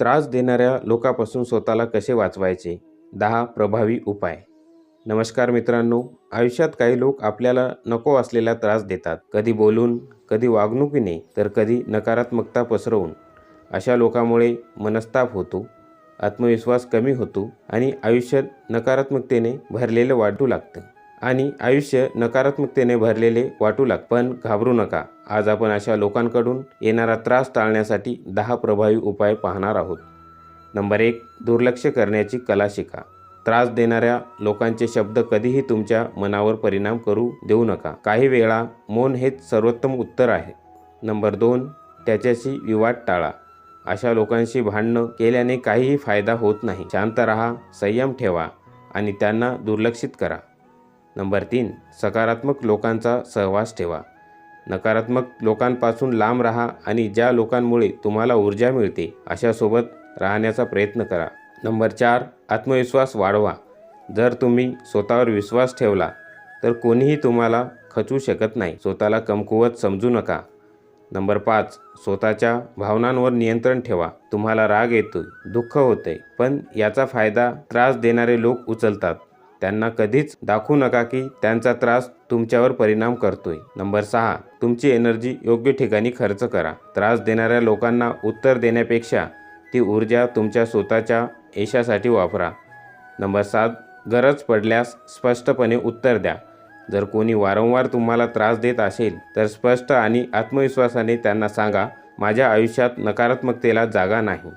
त्रास देणाऱ्या लोकापासून स्वतःला कसे वाचवायचे? दहा प्रभावी उपाय. नमस्कार मित्रांनो आयुष्यात काही लोक आपल्याला नको असलेला त्रास देतात. कधी बोलून कधी वागणुकीने तर कधी नकारात्मकता पसरवून. अशा लोकांमुळे मनस्ताप होतो आत्मविश्वास कमी होतो आणि आयुष्य नकारात्मकतेने भरलेलं वाटू लागतं. आणि आयुष्य नकारात्मकतेने भरलेले वाटू लाग पण घाबरू नका. आज आपण अशा लोकांकडून येणारा त्रास टाळण्यासाठी दहा प्रभावी उपाय पाहणार आहोत. नंबर एक दुर्लक्ष करण्याची कला शिका. त्रास देणाऱ्या लोकांचे शब्द कधीही तुमच्या मनावर परिणाम करू देऊ नका. काही वेळा मौन हेच सर्वोत्तम उत्तर आहे. नंबर दोन त्याच्याशी विवाद टाळा. अशा लोकांशी भांडणं केल्याने काहीही फायदा होत नाही. शांत राहा संयम ठेवा आणि त्यांना दुर्लक्षित करा. नंबर तीन सकारात्मक लोकांचा सहवास ठेवा. नकारात्मक लोकांपासून लांब राहा आणि ज्या लोकांमुळे तुम्हाला ऊर्जा मिळते अशासोबत राहण्याचा प्रयत्न करा. नंबर चार आत्मविश्वास वाढवा. जर तुम्ही स्वतःवर विश्वास ठेवला तर कोणीही तुम्हाला खचवू शकत नाही. स्वतःला कमकुवत समजू नका. नंबर पाच स्वतःच्या भावनांवर नियंत्रण ठेवा. तुम्हाला राग येतोय दुःख होते पण याचा फायदा त्रास देणारे लोक उचलतात. त्यांना कधीच दाखवू नका की त्यांचा त्रास तुमच्यावर परिणाम करतोय. नंबर सहा तुमची एनर्जी योग्य ठिकाणी खर्च करा. त्रास देणाऱ्या लोकांना उत्तर देण्यापेक्षा ती ऊर्जा तुमच्या स्वतःच्या यशासाठी वापरा. नंबर सात गरज पडल्यास स्पष्टपणे उत्तर द्या. जर कोणी वारंवार तुम्हाला त्रास देत असेल तर स्पष्ट आणि आत्मविश्वासाने त्यांना सांगा माझ्या आयुष्यात नकारात्मकतेला जागा नाही.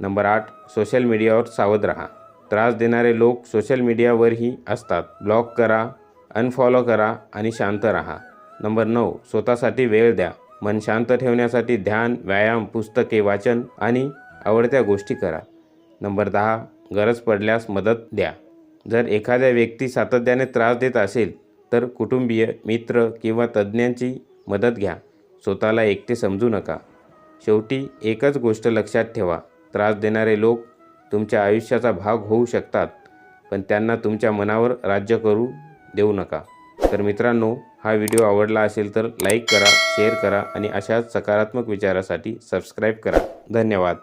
नंबर आठ सोशल मीडियावर सावध राहा. त्रास देणारे लोक सोशल मीडियावरही असतात. ब्लॉक करा अनफॉलो करा आणि शांत राहा. नंबर नऊ स्वतःसाठी वेळ द्या. मन शांत ठेवण्यासाठी ध्यान व्यायाम पुस्तके वाचन आणि आवडत्या गोष्टी करा. नंबर दहा गरज पडल्यास मदत द्या. जर एखाद्या व्यक्ती सातत्याने त्रास देत असेल तर कुटुंबीय मित्र किंवा तज्ज्ञांची मदत घ्या. स्वतःला एकटे समजू नका. शेवटी एकच गोष्ट लक्षात ठेवा. त्रास देणारे लोक तुमच्या आयुष्याचा भाग होऊ शकतात पण त्यांना तुमच्या मनावर राज्य करू देऊ नका. तर मित्रांनो हा व्हिडिओ आवडला असेल तर लाईक करा शेअर करा आणि अशाच सकारात्मक विचारासाठी सबस्क्राईब करा. धन्यवाद.